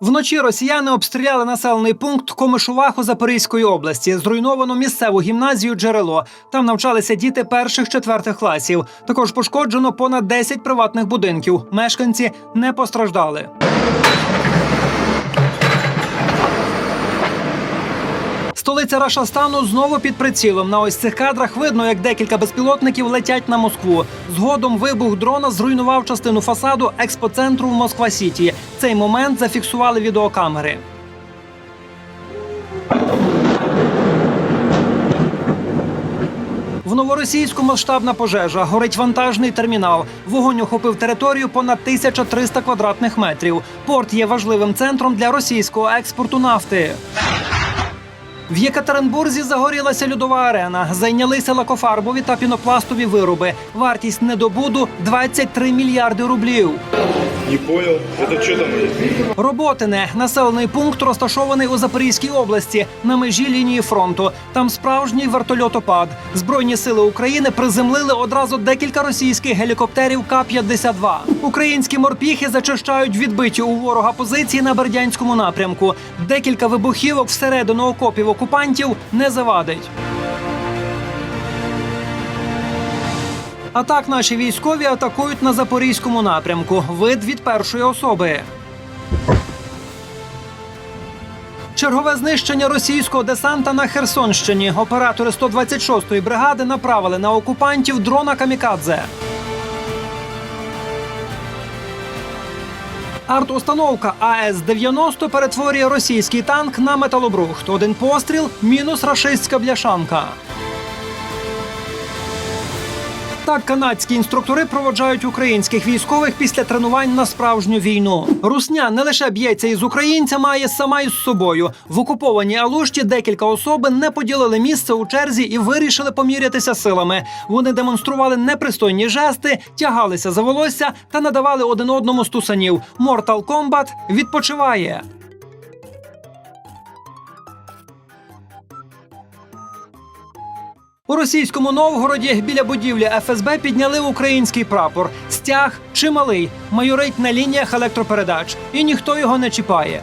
Вночі росіяни обстріляли населений пункт Комишуваху Запорізької області. Зруйновано місцеву гімназію джерело. Там навчалися діти перших четвертих класів. Також пошкоджено понад 10 приватних будинків. Мешканці не постраждали. Столиця Рашастану знову під прицілом. На ось цих кадрах видно, як декілька безпілотників летять на Москву. Згодом вибух дрона зруйнував частину фасаду експоцентру в Москва Сіті. Цей момент зафіксували відеокамери. В новоросійську масштабна пожежа горить вантажний термінал. Вогонь охопив територію понад 1300 квадратних метрів. Порт є важливим центром для російського експорту нафти. В Єкатеринбурзі загорілася льодова арена. Зайнялися лакофарбові та пінопластові вироби. Вартість недобуду 23 мільярди рублів. Не понял, это что там? Роботине населений пункт розташований у Запорізькій області на межі лінії фронту. Там справжній вертольотопад. Збройні сили України приземлили одразу декілька російських гелікоптерів К-52. Українські морпіхи зачищають відбиті у ворога позиції на Бердянському напрямку. Декілька вибухівок всередину окопів окупантів не завадить. А так наші військові атакують на запорізькому напрямку. Вид від першої особи. Чергове знищення російського десанта на Херсонщині. Оператори 126-ї бригади направили на окупантів дрона Камікадзе. Арт-установка АС-90 перетворює російський танк на металобрухт. Один постріл мінус рашистська бляшанка. Так канадські інструктори проводжають українських військових після тренувань на справжню війну. Русня не лише б'ється із українцями, а й сама із собою. В окупованій Алушті декілька особи не поділили місце у черзі і вирішили помірятися силами. Вони демонстрували непристойні жести, тягалися за волосся та надавали один одному стусанів. Mortal Kombat відпочиває. У російському Новгороді біля будівлі ФСБ підняли український прапор. Стяг чималий, майорить на лініях електропередач, і ніхто його не чіпає.